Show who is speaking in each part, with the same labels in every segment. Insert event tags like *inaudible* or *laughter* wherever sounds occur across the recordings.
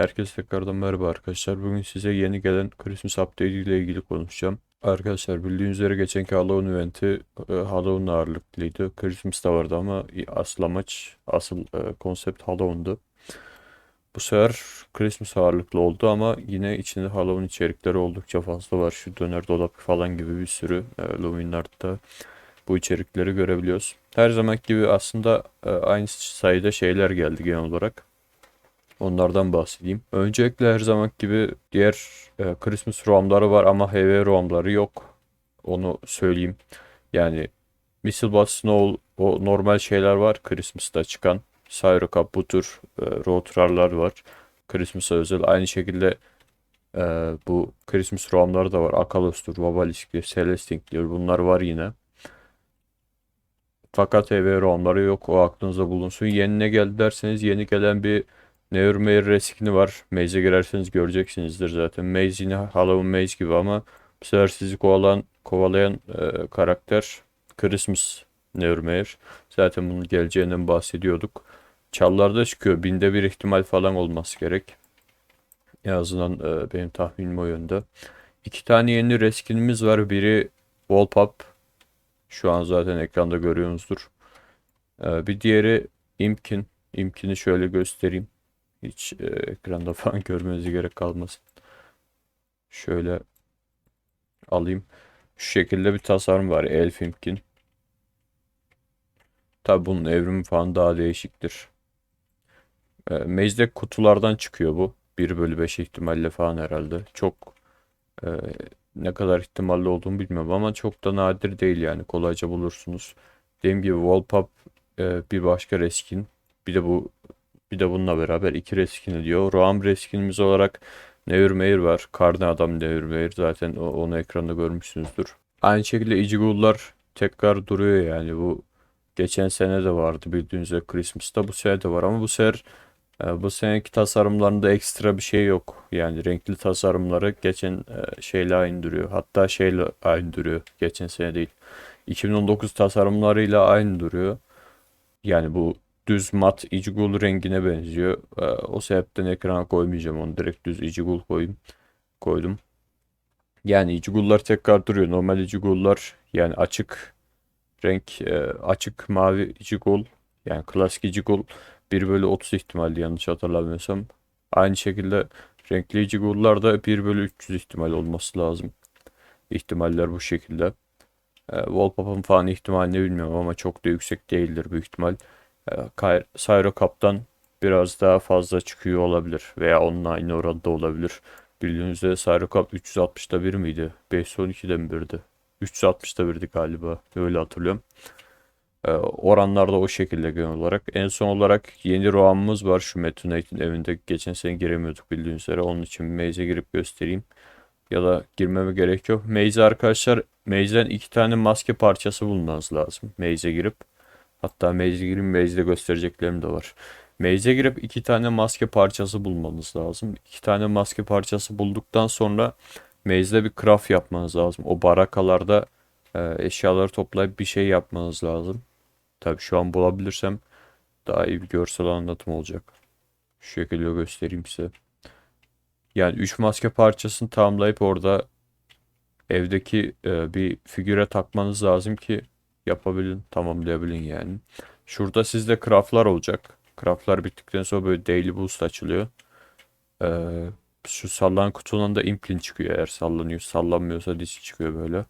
Speaker 1: Herkese tekrardan merhaba arkadaşlar. Bugün size yeni gelen Christmas Update ile ilgili konuşacağım. Arkadaşlar bildiğiniz üzere geçenki Halloween eventi e, Halloween ağırlıklıydı. Christmas da vardı ama asıl amaç, asıl e, konsept Halloween'dı. Bu sefer Christmas ağırlıklı oldu ama yine içinde Halloween içerikleri oldukça fazla var. Şu döner dolap falan gibi bir sürü e, Halloween'larda bu içerikleri görebiliyoruz. Her zaman gibi aslında aynı sayıda şeyler geldi genel olarak. Onlardan bahsedeyim. Öncelikle her zaman gibi diğer e, Christmas ROM'ları var ama HV ROM'ları yok. Onu söyleyeyim. Yani Missile Bus Snow o normal şeyler var Christmas'ta çıkan. Cyro Cup bu tür e, Roadrunner'lar var. Christmas'a özel. Aynı şekilde e, bu Christmas ROM'ları da var. Akalos'tur, Vabalisk'tir, Celesting'dir. Bunlar var yine. Fakat HV ROM'ları yok. O aklınızda bulunsun. Yeni ne geldi derseniz yeni gelen bir Neurmair reskini var. Maze'e girerseniz göreceksinizdir zaten. Maze yine Halloween Maze gibi ama bu sefer sizi kovalayan, kovalayan e, karakter Christmas Neurmair. Zaten bunun geleceğinden bahsediyorduk. Çallarda çıkıyor. Binde bir ihtimal falan olması gerek. En azından e, benim tahminim o yönde. İki tane yeni reskinimiz var. Biri Wallpop. Şu an zaten ekranda görüyorsunuzdur. E, bir diğeri Imkin. Imkin'i şöyle göstereyim. Hiç e, ekranda *laughs* falan görmenize gerek kalmasın. Şöyle alayım. Şu şekilde bir tasarım var Elfimkin. Tabi bunun evrimi falan daha değişiktir. E, Maze'de kutulardan çıkıyor bu. 1 bölü 5 ihtimalle falan herhalde. Çok e, ne kadar ihtimalli olduğunu bilmiyorum ama çok da nadir değil yani kolayca bulursunuz. Dediğim gibi Wallpop e, bir başka reskin. Bir de bu bir de bununla beraber iki reskin diyor. Roam reskinimiz olarak Nevermeyer var. Karne adam Nevermeyer. Zaten onu ekranda görmüşsünüzdür. Aynı şekilde Icigul'lar tekrar duruyor yani bu geçen sene de vardı bildiğiniz üzere Christmas'ta bu sene de var ama bu sefer e, bu seneki tasarımlarında ekstra bir şey yok. Yani renkli tasarımları geçen e, şeyle aynı duruyor. Hatta şeyle aynı duruyor. Geçen sene değil. 2019 tasarımlarıyla aynı duruyor. Yani bu düz mat icigul rengine benziyor. Ee, o sebepten ekrana koymayacağım onu. Direkt düz icigul koyayım. Koydum. Yani icigullar tekrar duruyor. Normal icigullar yani açık renk e, açık mavi icigul yani klasik icigul 1 bölü 30 ihtimalli yanlış hatırlamıyorsam. Aynı şekilde renkli icigullar da 1 bölü 300 ihtimal olması lazım. İhtimaller bu şekilde. E, wallpop'un falan ihtimalini bilmiyorum ama çok da yüksek değildir büyük ihtimal. Cyro Cup'tan biraz daha fazla çıkıyor olabilir veya onunla aynı oranda olabilir. Bildiğiniz üzere Cyro Cup 360'da 1 miydi? 512'de mi birdi? 360'da birdi galiba. Öyle hatırlıyorum. Ee, oranlarda o şekilde genel olarak. En son olarak yeni roamımız var. Şu Metunite'in evinde geçen sene giremiyorduk bildiğiniz üzere. Onun için Maze'e girip göstereyim. Ya da girmeme gerek yok. Maze arkadaşlar Maze'den iki tane maske parçası bulmanız lazım. Maze'e girip. Hatta Maze'e girip Maze'de göstereceklerim de var. Maze'e girip iki tane maske parçası bulmanız lazım. İki tane maske parçası bulduktan sonra Maze'de bir craft yapmanız lazım. O barakalarda e, eşyaları toplayıp bir şey yapmanız lazım. Tabi şu an bulabilirsem daha iyi bir görsel anlatım olacak. Şu şekilde göstereyim size. Yani 3 maske parçasını tamamlayıp orada evdeki e, bir figüre takmanız lazım ki yapabilin, tamamlayabilin yani. Şurada sizde craftlar olacak. Craftlar bittikten sonra böyle daily boost açılıyor. Ee, şu sallan kutunun da implin çıkıyor eğer sallanıyor. Sallanmıyorsa disk çıkıyor böyle.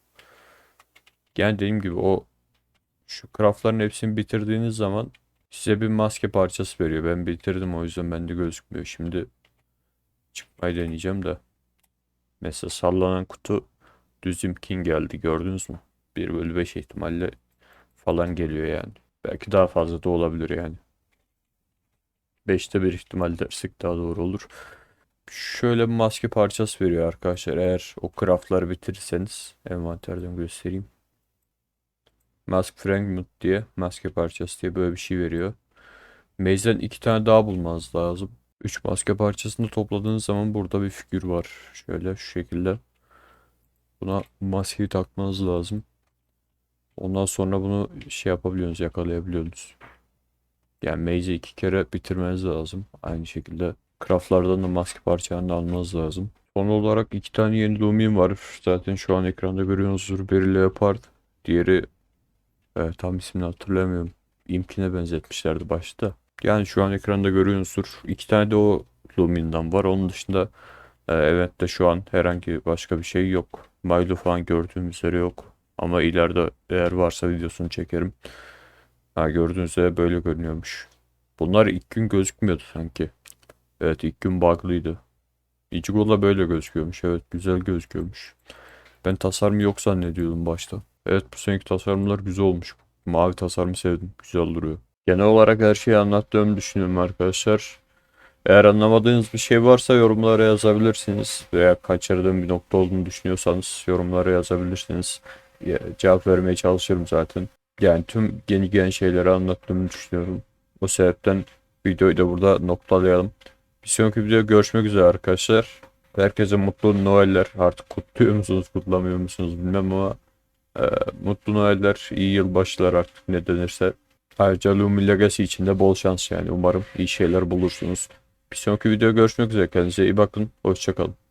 Speaker 1: Yani dediğim gibi o şu craftların hepsini bitirdiğiniz zaman size bir maske parçası veriyor. Ben bitirdim o yüzden bende gözükmüyor. Şimdi çıkmayı deneyeceğim de. Mesela sallanan kutu düz imkin geldi gördünüz mü? 1 bölü 5 ihtimalle falan geliyor yani. Belki daha fazla da olabilir yani. 5'te bir ihtimal dersek daha doğru olur. Şöyle bir maske parçası veriyor arkadaşlar. Eğer o craftları bitirirseniz envanterden göstereyim. Mask Fragment diye maske parçası diye böyle bir şey veriyor. Maze'den iki tane daha bulmanız lazım. 3 maske parçasını topladığınız zaman burada bir figür var. Şöyle şu şekilde. Buna maskeyi takmanız lazım. Ondan sonra bunu şey yapabiliyorsunuz, yakalayabiliyorsunuz. Yani maze'i iki kere bitirmeniz lazım. Aynı şekilde Craftlardan da maske parçalarını almanız lazım. Son olarak iki tane yeni Lumion var. Zaten şu an ekranda görüyorsunuzdur. Biri Leopard. Diğeri e, tam ismini hatırlamıyorum. İmkine benzetmişlerdi başta. Yani şu an ekranda görüyorsunuzdur. İki tane de o Lumion'dan var. Onun dışında e, eventte şu an herhangi başka bir şey yok. Milo falan gördüğüm üzere yok. Ama ileride eğer varsa videosunu çekerim. Ha, gördüğünüz üzere böyle görünüyormuş. Bunlar ilk gün gözükmüyordu sanki. Evet ilk gün bug'lıydı. Ichigo'da böyle gözüküyormuş. Evet güzel gözüküyormuş. Ben tasarımı yok zannediyordum başta. Evet bu seneki tasarımlar güzel olmuş. Mavi tasarımı sevdim. Güzel duruyor. Genel olarak her şeyi anlattığımı düşünüyorum arkadaşlar. Eğer anlamadığınız bir şey varsa yorumlara yazabilirsiniz. Veya kaçırdığım bir nokta olduğunu düşünüyorsanız yorumlara yazabilirsiniz. Cevap vermeye çalışırım zaten. Yani tüm yeni gelen şeyleri anlattığımı düşünüyorum. O sebepten videoyu da burada noktalayalım. Bir sonraki videoda görüşmek üzere arkadaşlar. Herkese mutlu Noeller. Artık kutluyor musunuz, kutlamıyor musunuz bilmem ama e, mutlu Noeller, iyi yılbaşlar artık ne denirse. Ayrıca Lumi Legacy için de bol şans yani. Umarım iyi şeyler bulursunuz. Bir sonraki videoda görüşmek üzere. Kendinize iyi bakın. Hoşçakalın.